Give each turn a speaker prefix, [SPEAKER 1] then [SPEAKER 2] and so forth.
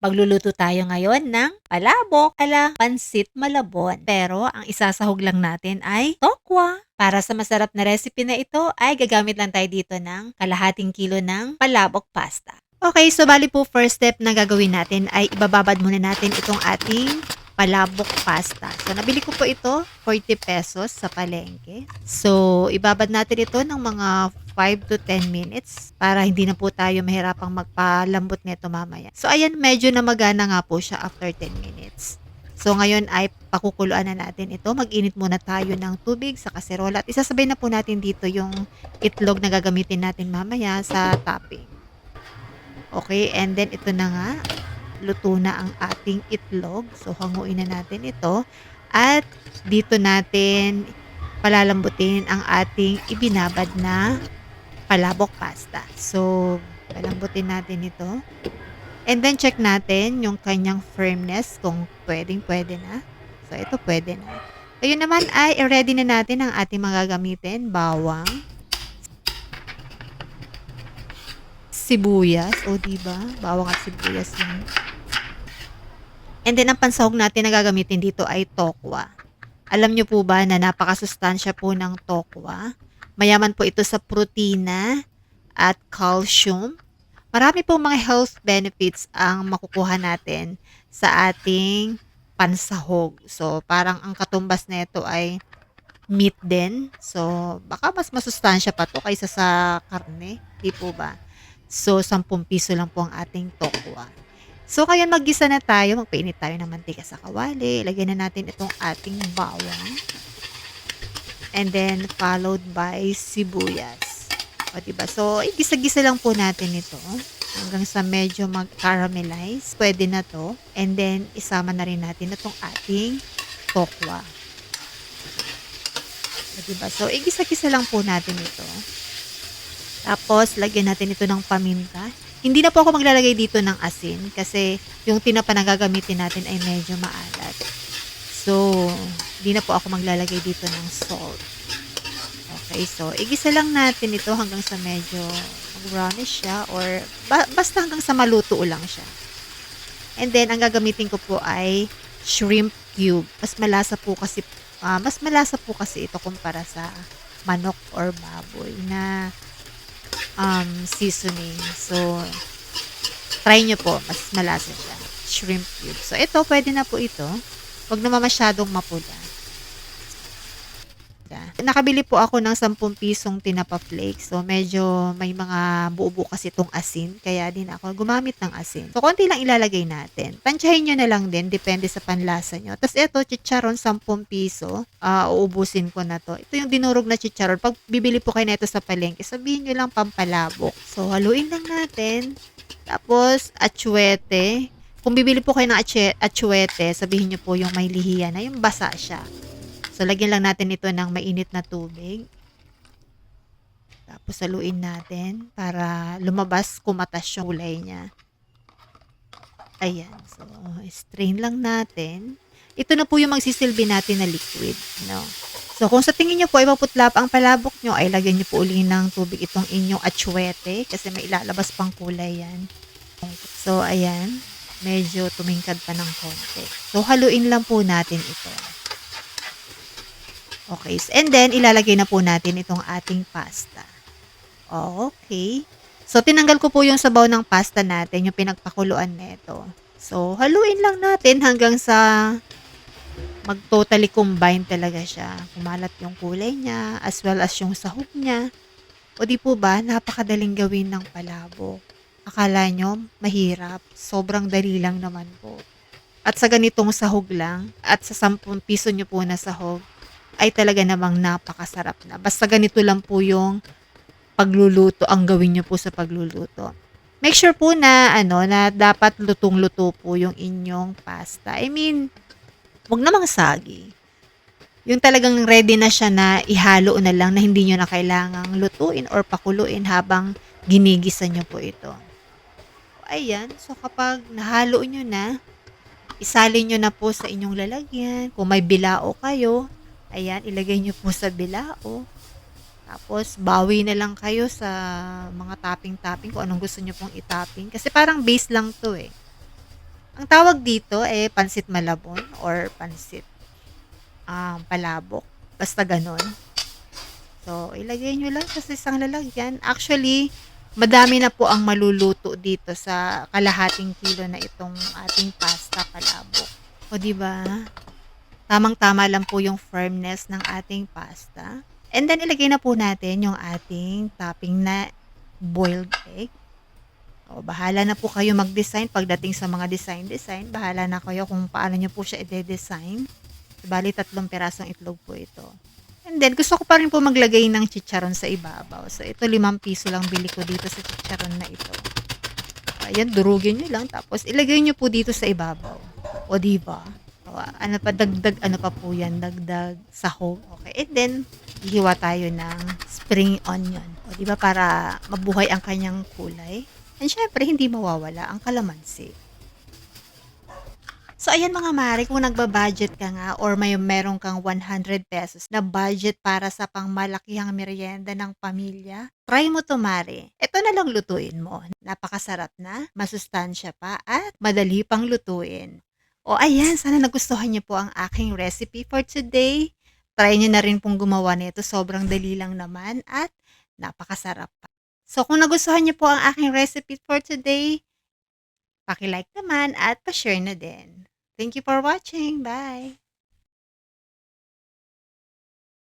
[SPEAKER 1] Magluluto tayo ngayon ng palabok ala pansit malabon. Pero ang isasahog lang natin ay tokwa. Para sa masarap na recipe na ito ay gagamit lang tayo dito ng kalahating kilo ng palabok pasta. Okay, so bali po first step na gagawin natin ay ibababad muna natin itong ating palabok pasta. So, nabili ko po ito, 40 pesos sa palengke. So, ibabad natin ito ng mga 5 to 10 minutes para hindi na po tayo mahirapang magpalambot nito mamaya. So, ayan, medyo na magana nga po siya after 10 minutes. So, ngayon ay pakukuluan na natin ito. Mag-init muna tayo ng tubig sa kaserola at isasabay na po natin dito yung itlog na gagamitin natin mamaya sa topping. Okay, and then ito na nga, luto na ang ating itlog. So, hanguin na natin ito. At dito natin palalambutin ang ating ibinabad na palabok pasta. So, palambutin natin ito. And then, check natin yung kanyang firmness kung pwedeng pwede na. So, ito pwede na. So, yun naman ay ready na natin ang ating mga gamitin. Bawang. Sibuyas. O, diba? Bawang at sibuyas lang. And then, ang pansahog natin na gagamitin dito ay tokwa. Alam nyo po ba na napakasustansya po ng tokwa? Mayaman po ito sa protina at calcium. Marami pong mga health benefits ang makukuha natin sa ating pansahog. So, parang ang katumbas nito ay meat din. So, baka mas masustansya pa to kaysa sa karne. Di po ba? So, 10 piso lang po ang ating tokwa. So, kaya maggisa na tayo. Magpainit tayo ng mantika sa kawali. Lagyan na natin itong ating bawang. And then, followed by sibuyas. O, diba? So, igisa-gisa lang po natin ito. Hanggang sa medyo mag-caramelize. Pwede na to. And then, isama na rin natin itong ating tokwa. O, diba? So, igisa-gisa lang po natin ito. Tapos, lagyan natin ito ng paminta. Hindi na po ako maglalagay dito ng asin kasi yung tinapa na gagamitin natin ay medyo maalat. So, hindi na po ako maglalagay dito ng salt. Okay, so igisa lang natin ito hanggang sa medyo brownish siya or ba- basta hanggang sa maluto lang siya. And then, ang gagamitin ko po ay shrimp cube. Mas malasa po kasi ah, mas malasa po kasi ito kumpara sa manok or baboy na um, seasoning. So, try nyo po. Mas malasa siya. Shrimp cube. So, ito, pwede na po ito. Huwag naman masyadong mapula. Nakabili po ako ng 10 pisong tinapa flakes. So, medyo may mga buo-buo kasi itong asin. Kaya din ako gumamit ng asin. So, konti lang ilalagay natin. Tansyahin nyo na lang din. Depende sa panlasa nyo. Tapos, ito, chicharon 10 piso. Uh, uubusin ko na to. Ito yung dinurog na chicharon. Pag bibili po kayo na ito sa palengke, sabihin nyo lang pampalabok. So, haluin lang natin. Tapos, atsuete. Kung bibili po kayo ng atsuete, sabihin nyo po yung may lihiya na, yung basa siya. So, lagyan lang natin ito ng mainit na tubig. Tapos, haluin natin para lumabas, kumatas yung kulay niya. Ayan. So, strain lang natin. Ito na po yung magsisilbi natin na liquid. No? So, kung sa tingin nyo po ay maputla pa ang palabok nyo, ay lagyan nyo po uli ng tubig itong inyong atsuete kasi may ilalabas pang kulay yan. So, ayan. Medyo tumingkad pa ng konti. So, haluin lang po natin ito. Okay. And then, ilalagay na po natin itong ating pasta. Okay. So, tinanggal ko po yung sabaw ng pasta natin, yung pinagpakuluan nito. So, haluin lang natin hanggang sa mag-totally combine talaga siya. Kumalat yung kulay niya, as well as yung sahog niya. O di po ba, napakadaling gawin ng palabok. Akala nyo, mahirap. Sobrang dali lang naman po. At sa ganitong sahog lang, at sa 10 piso nyo po na sahog, ay talaga namang napakasarap na. Basta ganito lang po yung pagluluto, ang gawin nyo po sa pagluluto. Make sure po na, ano, na dapat lutong-luto po yung inyong pasta. I mean, wag namang sagi. Yung talagang ready na siya na ihalo na lang na hindi nyo na kailangang lutuin or pakuluin habang ginigisa nyo po ito. Ayan, so kapag nahalo nyo na, isalin nyo na po sa inyong lalagyan. Kung may bilao kayo, Ayan, ilagay nyo po sa bilao. Tapos, bawi na lang kayo sa mga topping-topping kung anong gusto nyo pong itopping. Kasi parang base lang to eh. Ang tawag dito eh pansit malabon or pansit um, palabok. Basta ganon. So, ilagay nyo lang sa isang lalagyan. Actually, madami na po ang maluluto dito sa kalahating kilo na itong ating pasta palabok. O, di ba? Tamang-tama lang po yung firmness ng ating pasta. And then, ilagay na po natin yung ating topping na boiled egg. O, bahala na po kayo mag-design pagdating sa mga design-design. Bahala na kayo kung paano nyo po siya i-design. Bali, tatlong pirasong itlog po ito. And then, gusto ko pa rin po maglagay ng chicharon sa ibabaw. So, ito, limang piso lang bili ko dito sa chicharon na ito. Ayan, durugin nyo lang. Tapos, ilagay nyo po dito sa ibabaw. O, diba? Ano pa, dagdag, ano pa po yan? Dagdag sahog. Okay. And then, hihiwa tayo ng spring onion. O, diba? Para mabuhay ang kanyang kulay. And syempre, hindi mawawala ang kalamansi. So, ayan mga mare, kung nagbabudget ka nga or may meron kang 100 pesos na budget para sa pangmalakihang merienda ng pamilya, try mo to mare. Ito na lang lutuin mo. Napakasarap na, masustansya pa, at madali pang lutuin. O ayan, sana nagustuhan niyo po ang aking recipe for today. Try niyo na rin pong gumawa nito. Sobrang dali lang naman at napakasarap pa. So kung nagustuhan niyo po ang aking recipe for today, paki-like naman at pa-share na din. Thank you for watching. Bye!